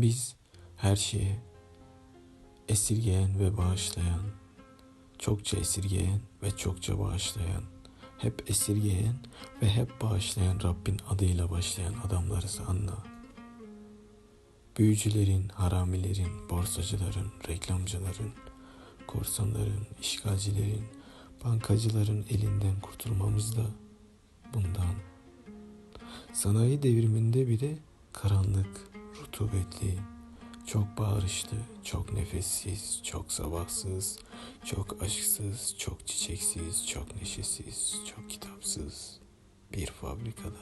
Biz her şeye esirgeyen ve bağışlayan, çokça esirgeyen ve çokça bağışlayan, hep esirgeyen ve hep bağışlayan Rabbin adıyla başlayan adamlarız anla. Büyücülerin, haramilerin, borsacıların, reklamcıların, korsanların, işgalcilerin, bankacıların elinden kurtulmamız da bundan. Sanayi devriminde bile karanlık, rutubetli, çok bağırışlı, çok nefessiz, çok sabahsız, çok aşksız, çok çiçeksiz, çok neşesiz, çok kitapsız bir fabrikada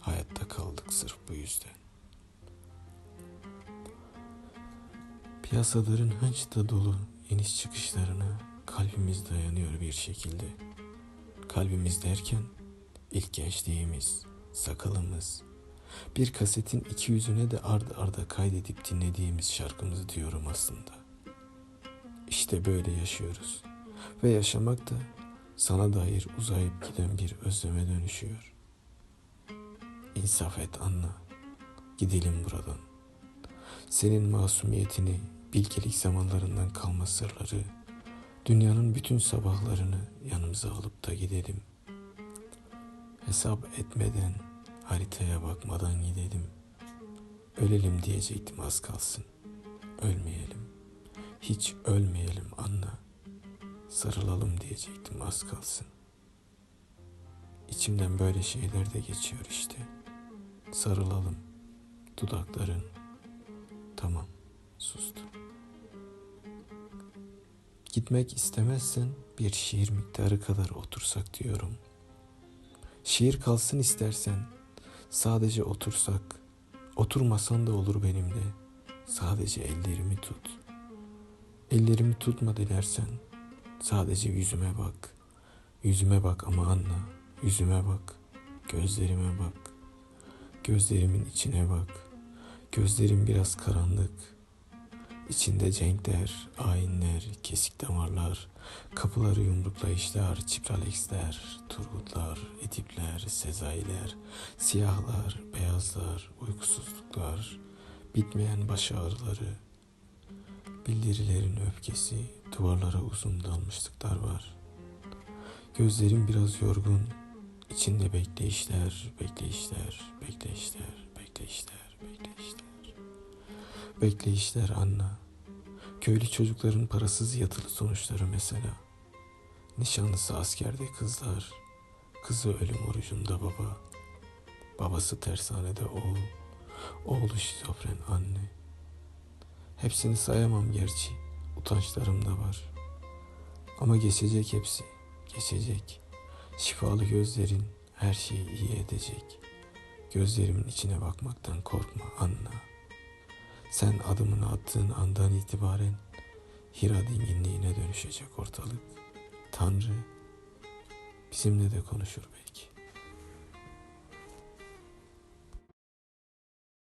hayatta kaldık sırf bu yüzden. Piyasaların hınçta dolu iniş çıkışlarına kalbimiz dayanıyor bir şekilde. Kalbimiz derken ilk gençliğimiz, sakalımız, bir kasetin iki yüzüne de ard arda kaydedip dinlediğimiz şarkımızı diyorum aslında. İşte böyle yaşıyoruz. Ve yaşamak da sana dair uzayıp giden bir özleme dönüşüyor. İnsaf et anla. Gidelim buradan. Senin masumiyetini, bilgelik zamanlarından kalma sırları, dünyanın bütün sabahlarını yanımıza alıp da gidelim. Hesap etmeden, haritaya bakmadan gidelim. Ölelim diyecektim az kalsın. Ölmeyelim. Hiç ölmeyelim anla. Sarılalım diyecektim az kalsın. İçimden böyle şeyler de geçiyor işte. Sarılalım. Dudakların. Tamam. Sustum. Gitmek istemezsen bir şiir miktarı kadar otursak diyorum. Şiir kalsın istersen sadece otursak, oturmasan da olur benimle. Sadece ellerimi tut. Ellerimi tutma dilersen sadece yüzüme bak. Yüzüme bak ama anla. Yüzüme bak. Gözlerime bak. Gözlerimin içine bak. Gözlerim biraz karanlık. İçinde cenkler, ayinler, kesik damarlar, kapıları yumruklayışlar, çipralexler, turgutlar, edipler, sezailer, siyahlar, beyazlar, uykusuzluklar, bitmeyen baş ağrıları, bildirilerin öfkesi, duvarlara uzun dalmışlıklar var. Gözlerim biraz yorgun, içinde bekleyişler, bekleyişler, bekleyişler, bekleyişler, bekleyişler. Bekleyişler Anna. Köylü çocukların parasız yatılı sonuçları mesela. Nişanlısı askerde kızlar. Kızı ölüm orucunda baba. Babası tersanede oğul. Oğlu şizofren anne. Hepsini sayamam gerçi. Utançlarım da var. Ama geçecek hepsi. Geçecek. Şifalı gözlerin her şeyi iyi edecek. Gözlerimin içine bakmaktan korkma Anna. Sen adımını attığın andan itibaren Hira dinginliğine dönüşecek ortalık. Tanrı bizimle de konuşur belki.